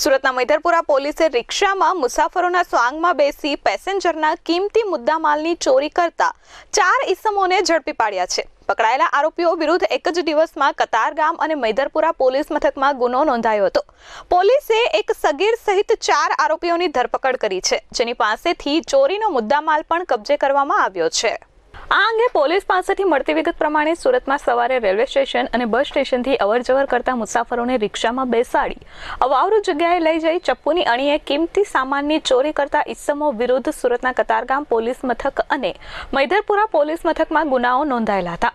સુરતના મૈધરપુરા પોલીસે રિક્ષામાં મુસાફરોના સ્વાંગમાં બેસી પેસેન્જરના કિંમતી મુદ્દામાલની ચોરી કરતા ચાર ઈસમોને ઝડપી પાડ્યા છે. પકડાયેલા આરોપીઓ વિરુદ્ધ એક જ દિવસમાં કતારગામ અને મૈધરપુરા પોલીસ મથકમાં ગુનો નોંધાયો હતો. પોલીસે એક સગીર સહિત ચાર આરોપીઓની ધરપકડ કરી છે, જેની પાસેથી ચોરીનો મુદ્દામાલ પણ કબજે કરવામાં આવ્યો છે. આ અંગે પોલીસ પાસેથી મળતી વિગત પ્રમાણે સુરતમાં સવારે રેલવે સ્ટેશન અને બસ સ્ટેશનથી અવરજવર કરતા મુસાફરોને રિક્ષામાં બેસાડી, અવાવરૂ જગ્યાએ લઈ જઈ ચપ્પુની અણીએ કિંમતી સામાનની ચોરી કરતા ઇસમો વિરુદ્ધ સુરતના કતારગામ પોલીસ મથક અને મૈધરપુરા પોલીસ મથકમાં ગુનાઓ નોંધાયેલા હતા.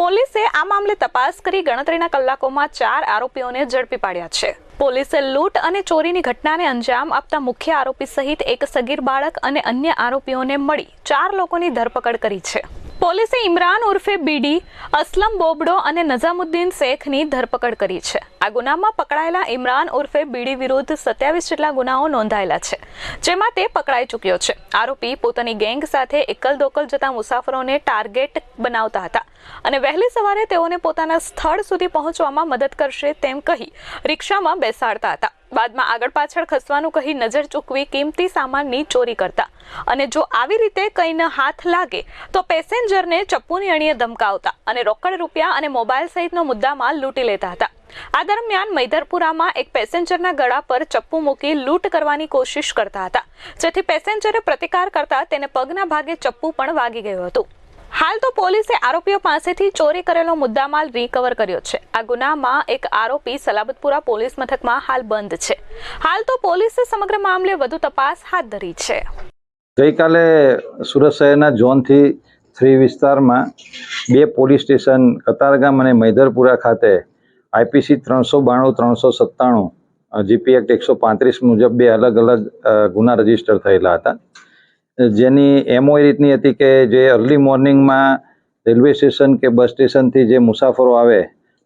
પોલીસે આ મામલે તપાસ કરી ગણતરીના કલાકોમાં ચાર આરોપીઓને ઝડપી પાડ્યા છે. પોલીસે લૂંટ અને ચોરીની ઘટનાને અંજામ આપતા મુખ્ય આરોપી સહિત એક સગીર બાળક અને અન્ય આરોપીઓને મળી ચાર લોકોની ધરપકડ કરી છે. પોલીસે ઇમરાન ઉર્ફે બીડી, અસલમ બોબડો અને નઝામુદ્દીન શેખની ધરપકડ કરી છે. આ ગુનામાં પકડાયેલા ઇમરાન ઉર્ફે બીડી વિરુદ્ધ સત્યાવીસ જેટલા ગુનાઓ નોંધાયેલા છે, જેમાં તે પકડાઈ ચૂક્યો છે. આરોપી પોતાની ગેંગ સાથે એકલ દોકલ જતા મુસાફરોને ટાર્ગેટ બનાવતા હતા અને વહેલી સવારે તેઓને પોતાના સ્થળ સુધી પહોંચવામાં મદદ કરશે તેમ કહી રિક્ષામાં બેસાડતા હતા. બાદમાં આગળ પાછળ ખસવાનું કહી નજર ચૂકવી કિંમતી સામાનની ચોરી કરતા. અને જો આવી રીતે કંઈને હાથ લાગે, તો પેસેન્જરને ચપ્પુની અણીએ ધમકાવતા અને રોકડ રૂપિયા અને મોબાઈલ સહિતનો મુદ્દામાલ લૂંટી લેતા હતા. આ દરમિયાન મૈધરપુરામાં એક પેસેન્જરના ગળા પર ચપ્પુ મૂકી લૂંટ કરવાની કોશિશ કરતા હતા, જેથી પેસેન્જરે પ્રતિકાર કરતા તેને પગના ભાગે ચપ્પુ પણ વાગી ગયું હતું. હાલ તો પોલીસે આરોપીઓ પાસેથી ચોરી કરેલો મુદ્દામાલ રિકવર કર્યો છે. આ ગુનામાં એક આરોપી સલાબતપુરા પોલીસ મથકમાં હાલ બંધ છે. હાલ તો પોલીસે સમગ્ર મામલે વધુ તપાસ હાથ ધરી છે. ગઈકાલે સુરત શહેરના ઝોનથી થ્રી વિસ્તારમાં બે પોલીસ સ્ટેશન, કતારગામ અને મૈધરપુરા ખાતે આઈપીસી ત્રણસો બાણું, ત્રણસો સત્તાણું જીપી એક્ટ એકસો પાંત્રીસ મુજબ બે અલગ અલગ ગુના રજિસ્ટર થયેલા હતા. જેની એમઓ એ રીતની હતી કે જે અર્લી મોર્નિંગમાં રેલવે સ્ટેશન કે બસ સ્ટેશનથી જે મુસાફરો આવે,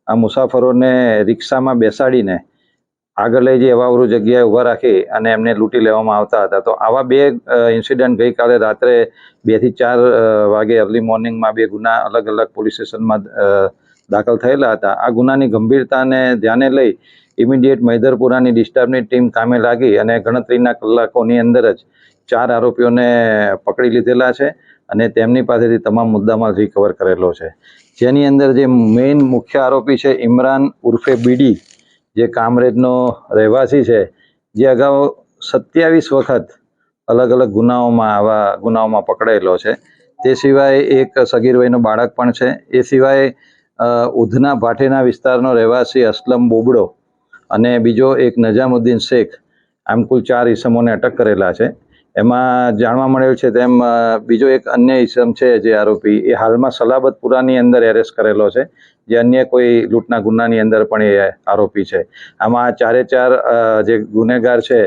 આ મુસાફરોને રિક્ષામાં બેસાડીને આગળ લઈ જઈ અવાવરૂ જગ્યાએ ઊભા રાખી અને એમને લૂંટી લેવામાં આવતા હતા. તો આવા બે ઇન્સિડન્ટ ગઈકાલે રાત્રે બેથી ચાર વાગે અર્લી મોર્નિંગમાં બે ગુના અલગ અલગ પોલીસ સ્ટેશનમાં દાખલ થયેલા હતા. આ ગુનાની ગંભીરતાને ધ્યાને લઈ ઇમિડિયેટ મૈદરપુરાની ડિસ્ટર્બની ટીમ કામે લાગી અને ગણતરીના કલાકોની અંદર જ ચાર આરોપીઓને પકડી લીધેલા છે અને તેમની પાસેથી તમામ મુદ્દામાં રિકવર કરેલો છે. જેની અંદર જે મેઇન મુખ્ય આરોપી છે ઇમરાન ઉર્ફે બીડી, જે કામરેજનો રહેવાસી છે, જે અગાઉ સત્યાવીસ વખત અલગ અલગ ગુનાઓમાં આવા ગુનાઓમાં પકડાયેલો છે. તે સિવાય એક સગીર વયનું બાળક પણ છે. એ સિવાય ઉધના ભાટેના વિસ્તારનો રહેવાસી અસલમ બોબડો અને બીજો એક નજામુદ્દીન શેખ આમ કુલ ચાર ઈસમોને અટક કરેલા છે. એમાં જાણવા મળેલ છે તેમ બીજો એક અન્ય ઈસમ છે જે આરોપી, એ હાલમાં સલાબતપુરાની અંદર એરેસ્ટ કરેલો છે. જે અન્ય કોઈ લૂંટના ગુનાની અંદર પણ એ આરોપી છે. આમાં ચારે ચાર જે ગુનેગાર છે,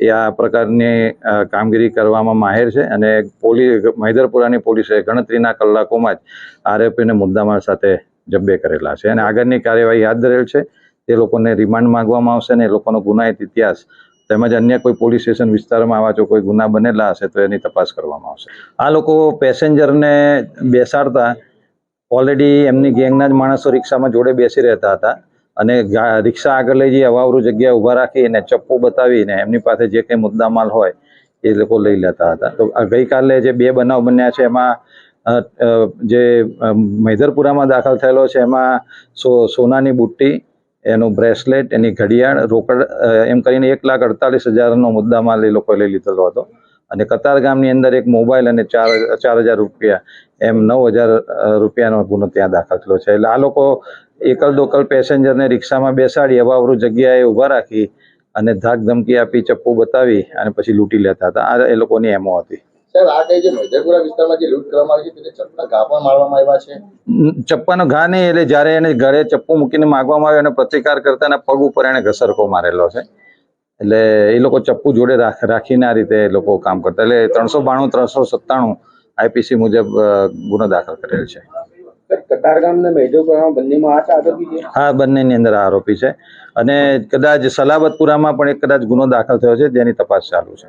એ આ પ્રકારની કામગીરી કરવામાં માહેર છે અને પોલીસ મૈદરપુરાની પોલીસે ગણતરીના કલાકોમાં જ આરોપીને મુદ્દામાલ સાથે જબ્બે કરેલા છે. અને આગળની કાર્યવાહી હાથ ધરેલ છે. તે લોકોને રિમાન્ડ માંગવામાં આવશે અને એ લોકોનો ગુનાહિત ઇતિહાસ તેમજ અન્ય કોઈ પોલીસ સ્ટેશન વિસ્તારમાં આવા જો કોઈ ગુના બનેલા હશે તો એની તપાસ કરવામાં આવશે. આ લોકો પેસેન્જરને બેસાડતા ઓલરેડી એમની ગેંગના જ માણસો રિક્ષામાં જોડે બેસી રહેતા હતા અને રિક્ષા આગળ લઈ જઈ અવાવરૂ જગ્યા ઊભા રાખીને ચપ્પુ બતાવીને એમની પાસે જે કંઈ મુદ્દામાલ હોય એ લોકો લઈ લેતા હતા. તો ગઈકાલે જે બે બનાવ બન્યા છે એમાં જે મૈધરપુરામાં દાખલ થયેલો છે એમાં સો, સોનાની બુટ્ટી એનું બ્રેસલેટ, એની ઘડિયાળ, રોકડ એમ કરીને એક લાખ અડતાલીસ હજારનો મુદ્દામાલ એ લોકોએ લઈ લીધેલો હતો. અને કતાર ગામની અંદર એક મોબાઈલ અને ચાર ચાર હજાર રૂપિયા એમ નવ હજાર રૂપિયાનો ગુનો ત્યાં દાખલ થયો છે. એટલે આ લોકો એકલ દોકલ પેસેન્જરને રિક્ષામાં બેસાડી, અવાવરૂ જગ્યાએ ઊભા રાખી અને ધાક ધમકી આપી, ચપ્પુ બતાવી અને પછી લૂંટી લેતા હતા. આ એ લોકોની એમો હતી. સાહેબ આ કઈ જે મધ્યપુરા વિસ્તારમાં જે લૂંટ કરવામાં આવી છે તેને ચપ્પુના ઘા પણ મારવામાં આવ્યા છે? ચપ્પાનો ઘા નહીં એટલે જ્યારે એને ઘરે ચપ્પુ મૂકીને માગવામાં આવ્યો અને પ્રતિકાર કરતા એના પગ ઉપર એને ઘસરકો મારેલો છે. એટલે એ લોકો ચપ્પુ જોડે રાખ- રાખીને આ રીતે એ લોકો કામ કરતા. એટલે ત્રણસો બાણું ત્રણસો સત્તાણું આઈપીસી મુજબ ગુનો દાખલ કરેલ છે? હા બંનેની અંદર આરોપી છે. અને કદાચ સલાબતપુરામાં પણ એક કદાચ ગુનો દાખલ થયો છે જેની તપાસ ચાલુ છે.